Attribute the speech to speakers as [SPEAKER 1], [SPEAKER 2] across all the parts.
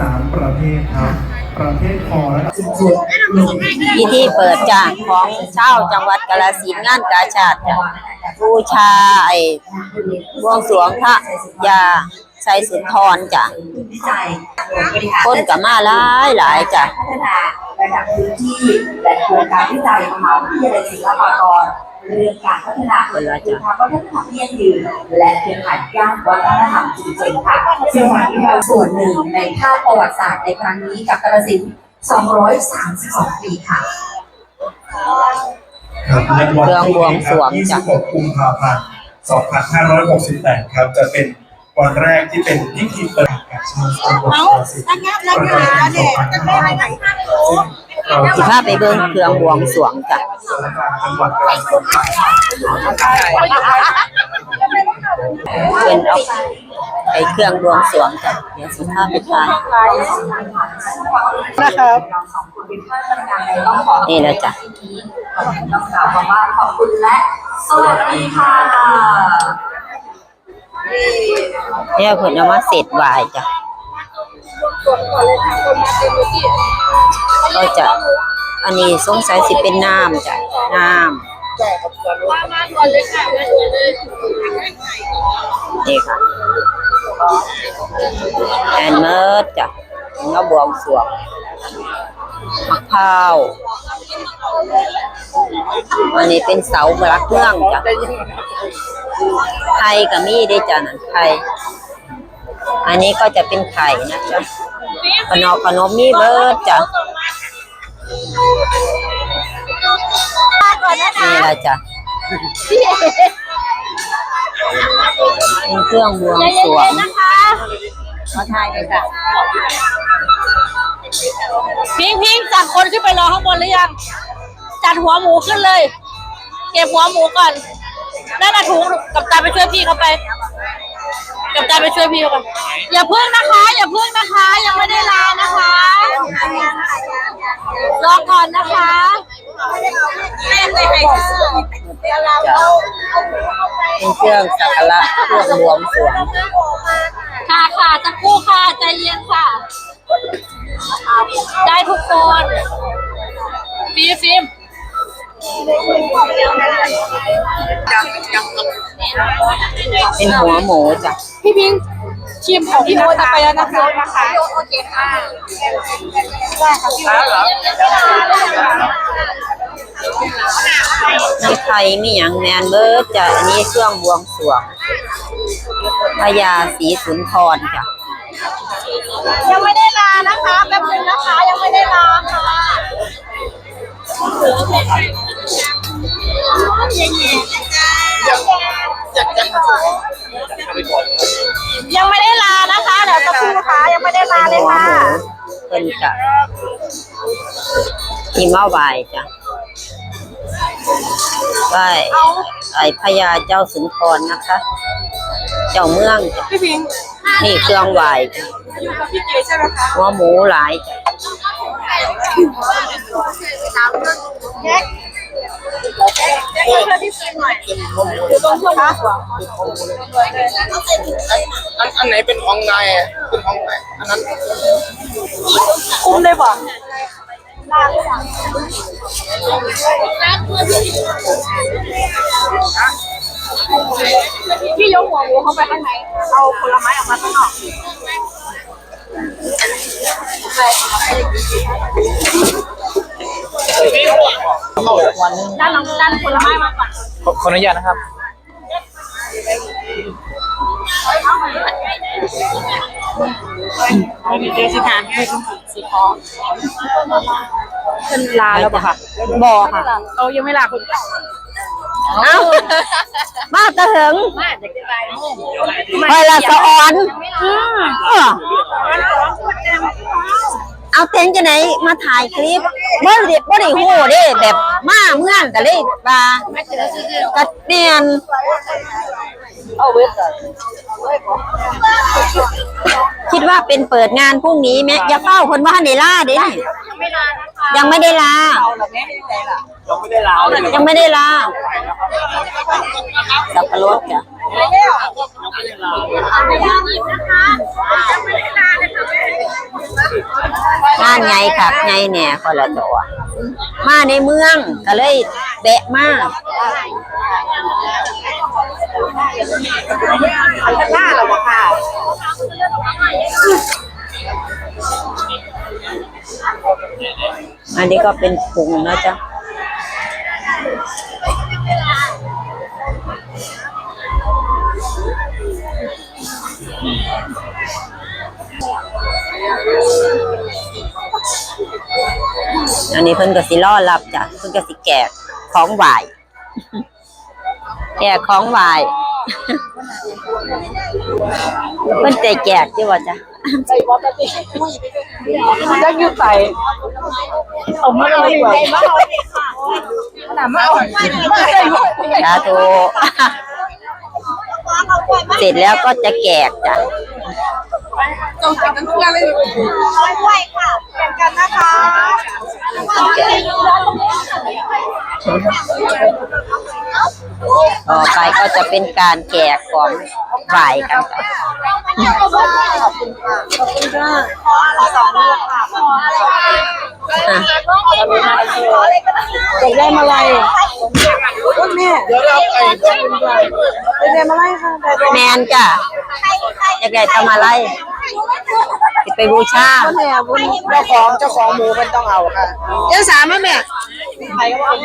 [SPEAKER 1] สามประเภทครับ ประเภทคอและ
[SPEAKER 2] พิธีเปิดจ้ะของเช่าจังหวัดกาฬสินธุ์งานกาชาติจ้ะบูชาไอ้บวงสรวงพระยาไสสุนทรจ้ะคนกับมาหลายหลายจ้ะ
[SPEAKER 3] พัฒนาระดับพื้นที่และโครงการวิจัยมหาวิทยาลัยศิลปากร เรื่องการพัฒนาคุณภาพวัฒนธรรมยั่งยืนและเครือข่ายย่านวัฒนธรรมชุมชนค่ะซึ่งวันนี้เราส่วนหนึ่งในภาพประวัติศาสตร์ในครั้งนี้กับกาฬสินธุ์232 ปีค่ะ
[SPEAKER 1] ครับและวันที่26กุมภาพันธ์2568 ครับ จะเป็นวันแรกที่เป็นพิธีเปิดการชาติจังหวัดกาฬสินธุ์ประจำปี2568เรา
[SPEAKER 2] สิพาไปเบิ่งเครื่องบวงสรวงจ้ะ
[SPEAKER 1] สารการจังหวัดกาฬสินธุ์
[SPEAKER 2] เป็นเอาไอ้เครื่องบวงสรวงจ้ะเดี๋ยวสิพาไปทาน
[SPEAKER 3] นะครับเราสองคนเป็นผู้จัดการในต้องขอ
[SPEAKER 2] นี่แหละจ้ะ
[SPEAKER 3] ขอบคุณต้องกล่าวคำว่าขอบคุณและสวัสดีค่ะ
[SPEAKER 2] เนี่ยเพิ่นเอามาเสร็จวายจ้ะ ก่
[SPEAKER 4] อนเลยทางคนมาเป็นที่ก็
[SPEAKER 2] จะอันนี้สงสัยสิเป็นน้ำจ้ะน้ำนี่ค่ะแอนเมิร์จ้ะแล้วบวงสวงมะพร้าวอันนี้เป็นเสาหลักเมืองจ้ะไข่ก็มีได้จ้ะนั่นไข่อันนี้ก็จะเป็นไข่นะจ๊ะ ขนมขนมมีเบิร์ดจ้ะนี่แหละจ้ะเป็นเครื่องบวงสรวงขอทายเลยค่ะ
[SPEAKER 4] พิงพิงจัดคนขึ้นไปรอข้างบนหรือยัง จัดหัวหมูขึ้นเลย เก็บหัวหมูก่อนนั่นน่ะถุงกับตาไปช่วยพี่เขาไป กับตาไปช่วยพี่เขาไปอย่าพึ่งนะคะ อย่าพึ่งนะคะ ยังไม่ได้ลานะคะรอก่อนนะคะแม่ไปให้ซื้อเดี๋ยวเราเอาเอาหมูเข้าไป
[SPEAKER 2] เป็นเครื่องสักการะเครื่องบวงสรวง
[SPEAKER 4] ค่ะค่ะจะกู้ค่ะใจเย็นค่ะ ได้ทุกคนฟิล์มฟิล์ม
[SPEAKER 2] เป็นหัวหมูจ้ะ
[SPEAKER 4] พี่พิงค์ทีมของพี่โมจะไปแล้วนะคะนะคะโอเคค่ะได้ค่ะพี่โม
[SPEAKER 2] มีไข่มีหยังแมนเบิร์ดจ้ะอันนี้เครื่องบวงสรวงพญาศรีสุนทรจ้ะ
[SPEAKER 4] ยังไม่ได้ลานะคะแป๊บนึงนะคะยังไม่ได้ลาค่ะ ยังไม่ได้ลานะคะ เดี๋ยวจะพูดค่ะยังไม่ได้ลาเลย
[SPEAKER 2] หัว
[SPEAKER 4] ค่ะ
[SPEAKER 2] หมูเพิ่นจ้ะที่มาไหวจ้ะไหวไอ้พญาเจ้าสุนทรนะคะ เจ้าเมืองจ้ะ
[SPEAKER 4] พี่พิงค์
[SPEAKER 2] นี่เครื่องไหวจ้ะ
[SPEAKER 4] อยู่กับพี่เก๋ใช่ไหมคะ
[SPEAKER 2] หัวหมูหลายจ้ะ
[SPEAKER 4] แจ้งเพื่ อันอัน
[SPEAKER 5] ไหนเป็นของนายเป็นของนายอันนั้น
[SPEAKER 4] คุ้มเลยบ่พี่ยกหัวหมูเข้าไปข้างในเอาผลไม้ออกมาข้างนอก ด้านหลังด้านผลไม้มาก่อน
[SPEAKER 5] ขอขออนุญาตนะครับ
[SPEAKER 4] มีเจสิทานให้สีทองเป็นลาแล้วป่ะคะ
[SPEAKER 2] บอค่ะ
[SPEAKER 4] เอายังไม่ลาคุณ
[SPEAKER 2] เอ้ามาตะเหิงไปละสะออนเออ เอาเต็นจะไหนมาถ่ายคลิปบ่ได้บ่ได้ฮู้เด้แบบมาเมื่อนก็เลยว่ากะเนียนคิดว่าเป็นเปิดงานพรุ่งนี้แม่อย่าเฝ้าคนว่าเนล่าเด้นี่ยังไม่ได้ลายังไม่ได้ลาสับปะรดจ้ะ
[SPEAKER 4] ไม่ได้หยิบนะคะยังไม่ได้ลาเลยค่ะ
[SPEAKER 2] ไงคักไงแหน่คนละตัว มาในเมืองก็เลยแบะมา
[SPEAKER 6] หน้าเราค่ะ
[SPEAKER 2] อันนี้ก็เป็นพุงนะจ๊ะอันนี้เพิ่นก็สิล่อรับจ้ะเพิ่นก็สิแกะของไหวาย แกะของไหวาย เพิ่นใจแจกที่ว่าจ้ะ
[SPEAKER 4] จะยืดใส่เอามาเลยดีกว่าขนาดมาเอา
[SPEAKER 2] สาธุเสร็จแล้วก็จะแกกจ้ะ
[SPEAKER 4] จงใส่กันทุกอย่างเลย
[SPEAKER 6] ด้วยค่ะแบ่งกันนะคะ
[SPEAKER 2] ต่อไปก็จะเป็นการแกกของ ไหวกันจ้ะ
[SPEAKER 6] สองลูกค่ะ
[SPEAKER 2] อะ
[SPEAKER 4] อยากได้มาลัยต้นแม่
[SPEAKER 7] เดี๋ยวเราไอ้
[SPEAKER 4] อยากได้มาลัยค่ะได้
[SPEAKER 2] แมนจ้ะอยากได้ทำอะไรสิไปบูชา
[SPEAKER 4] แม่บุญเจ้าของเจ้าของหมูมันต้องเอาค่ะเจ้าสามไหมแม่ ใครก็เอา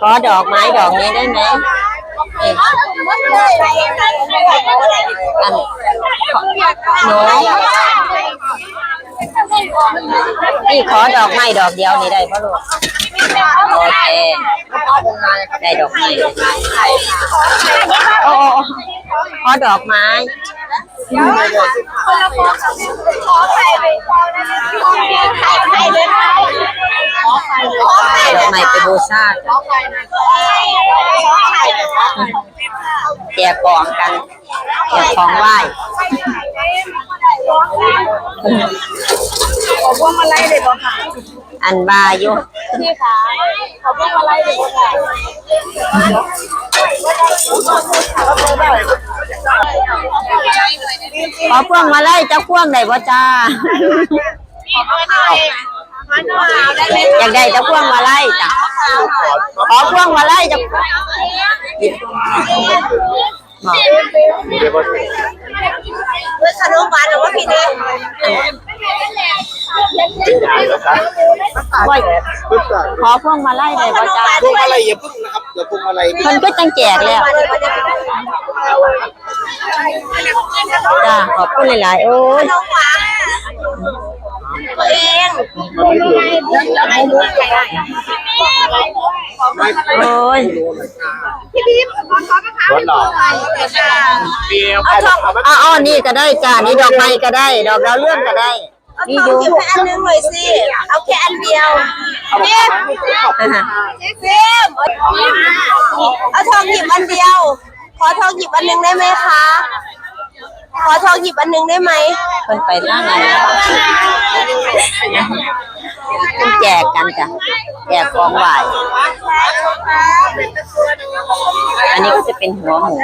[SPEAKER 2] ขอดอกไม้ดอกนี้ได้ไหมเอ๊ะอันหนูพี่ขอดอกไม้ดอกเดียวนี่ได้ปะลูกโอเคได้ดอกไม้โอ้โอ้ โอ้ขอดอกไม้ดอกไม้ไปบูชาจ้ะแจกของกันแจกของไหว้
[SPEAKER 4] ขอพวงมาลัยเลยบ่ค่ะ
[SPEAKER 2] อันบายู่
[SPEAKER 4] พี่ขาขอพวงมาลัยเลยบ่ค่ะ
[SPEAKER 2] ขอพวงมาไล่เจะพวงได้บ่จ้าอยากได้จะพวงมาไล่จ้ะขอพวงมาไล่จ้ะ บอก
[SPEAKER 6] ขนมหวานหรือว่าพี่เด็ก
[SPEAKER 2] ว่าขอพวงมาไล่ได้บ่จ้า
[SPEAKER 7] พวงมาลัยอย่าพึ่งนะครับอย่าพวงมาลัย
[SPEAKER 2] เพิ่นก็จังแจกแล้วจ้าขอบคุณหลายๆโอ้ย
[SPEAKER 6] น้องหวานตัวเอง
[SPEAKER 2] โอ้ย
[SPEAKER 7] รถหล่อเปียว
[SPEAKER 2] เอาทองเอาเอาอันนี่ก็ได้จ้านี่ดอกไม้ก็ได้ ดอกดาวเรืองก็ได้มีอยู่
[SPEAKER 6] หยิบแค่อันนึงเลยสิ เอาแค่อันเดียวเฟิม
[SPEAKER 2] อ่าฮะ
[SPEAKER 6] เฟิมเอาทองหยิบอันเดียว ขอทองหยิบอันนึงได้ไหมคะ ขอทองหยิบอันนึงได้ไหม
[SPEAKER 2] เพิ่นไปทางไห นเพิ่นแจกกันจ้ะแจกของไหวอันนี้ก็จะเป็นหัวหมู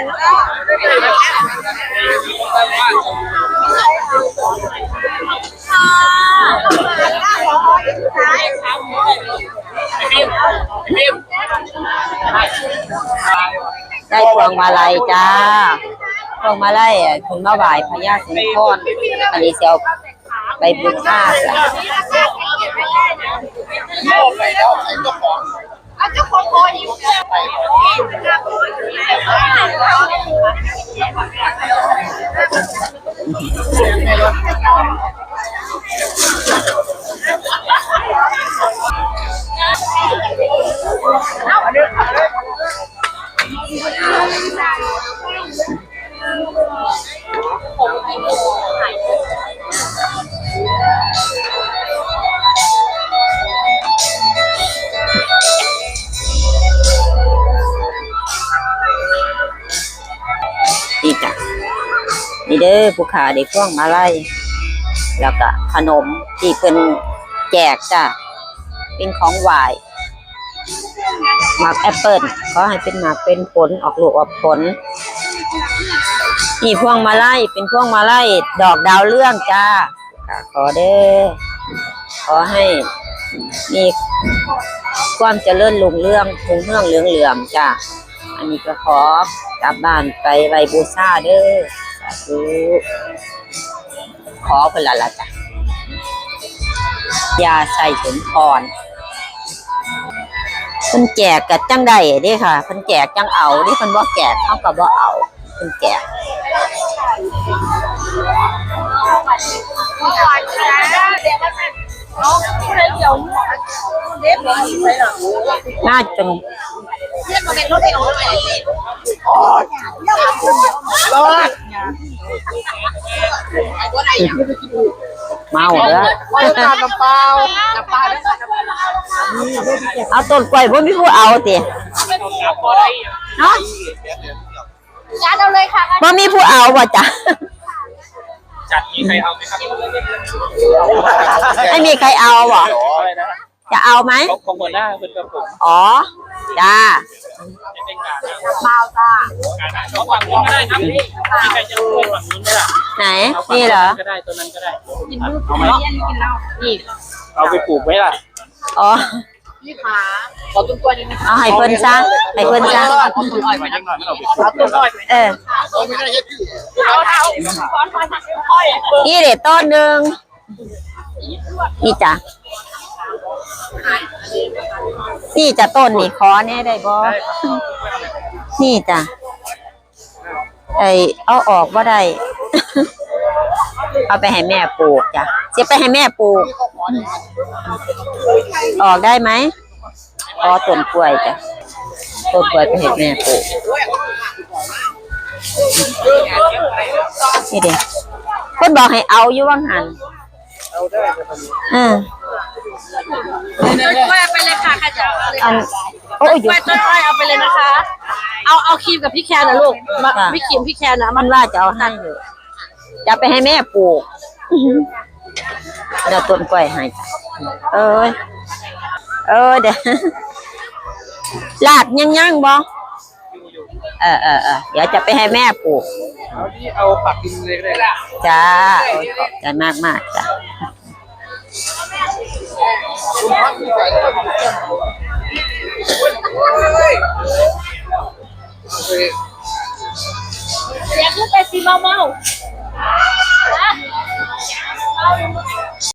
[SPEAKER 2] ได้พวงมาลัยจ้าพวงมาลัยอ่คุณมาไหวพญาสิงห์คอนอันนี้เสียว ไปบูชาจ้ะ
[SPEAKER 7] ไปแล้วเจ้า
[SPEAKER 2] เด้อผู้ขาได้พวงมาไลัยแล้วก็ขนมที่เพิ่นแจกจ้ะเป็นของไหวหมากแอปเปิลขอให้เป็นหมากเป็นผลออกลูกออกผลนี่พวงมาไลัยเป็นพวงมาไลัยดอกดาวเรื่องจ้าค่ะขอเด้อขอให้มีความเจริญรุ่งเรื่องคงเรื่องเหลืองเหลือมจ้าอันนี้ก็ขอกลับบ้านไปไวบูชาเด้อ ขอเพิ่นละละจ้ะยาใส่สมพรเพิ่นแจกกัจังได้เด้ค่ะเพิ่นแจกจังเอาเด้เพิ่นบ่แจกเขาก็บ่เอาเพิ่นแจกน่ น่าจนเมาเด้อเอาต้นกล้วยบ่มีผู้เอาติเนาะ
[SPEAKER 4] จานเอาเลยค่ะ
[SPEAKER 2] บ่มีผู้เอาบ่จ้ะ
[SPEAKER 5] จัดนี้ใครเอาไหมครับ
[SPEAKER 2] ไม่มีใครเอาบ่
[SPEAKER 5] อะไรนะ
[SPEAKER 2] จะเอาไหม
[SPEAKER 5] ของของหัวหน้าเป็นกระผม
[SPEAKER 2] อ๋อจ้า
[SPEAKER 5] ยังเป็นการเมาจ้าการเขาฝั่งนู้นก็ได้ครับมีใครจะช่วยฝั่งนู้นไหมล่ะ
[SPEAKER 2] ไหน
[SPEAKER 5] เอาฝั่ง
[SPEAKER 2] นี่เหรอ
[SPEAKER 5] ก็ได้ตัวนั้นก็ได้เอาไหมนี่เอาไปปลูกไว้ล่ะ
[SPEAKER 2] อ๋อ
[SPEAKER 4] ขอตุ้มตัวนึง
[SPEAKER 2] เอาให้เพิ่นซะให้เพิ่นซะ
[SPEAKER 5] เอาต้นอ้อยไปยังหน่อยไม่เอาไปเอาต้นอ้อยไป
[SPEAKER 2] เออ
[SPEAKER 5] เอาเอา
[SPEAKER 2] นี่เด็ดต้นหนึ่งนี่จ้ะนี่จะต้นนี่ขอแน่ได้บ่นี่จ้ะไอเอาออกว่าได้ เอาไปให้แม่ปลูกจ้ะ จะไปให้แม่ปลูก ออกได้ไหมอ๋อต้นกล้วยจ้ะต้นกล้วยไปให้แม่ปลูกนี่เด็กคนบอกให้เอาอยู่ว่างหัน
[SPEAKER 5] เอาได้
[SPEAKER 2] เออ
[SPEAKER 4] ต้นกล้วยไปเลยค่ะใครจะเอาเลย
[SPEAKER 2] อัน
[SPEAKER 4] ค่ะ
[SPEAKER 2] โอ้ย
[SPEAKER 4] ต้นกล้วยต้นอ้อยเอาไปเลยนะคะ เอาเอาครีมกับพี่แคนนะลูกมา
[SPEAKER 2] ค่ะ
[SPEAKER 4] พี่ครีมพี่แคนนะ
[SPEAKER 2] มันว่าจะเอาให้อยู่จะไปให้แม่ปลูก เราต้นกล้วยให้เอ้ยเออเดี๋ยวลาดย่างย่างบอเออเออเออเดี๋ยวจะไปให้แม่ปลูก
[SPEAKER 5] เอาที่เอาปักกินเลยก็ได้
[SPEAKER 2] ละจ้าขอบใจมากมากจ้า
[SPEAKER 5] อยากงลูกไปสี
[SPEAKER 4] เมาเมา 来还有什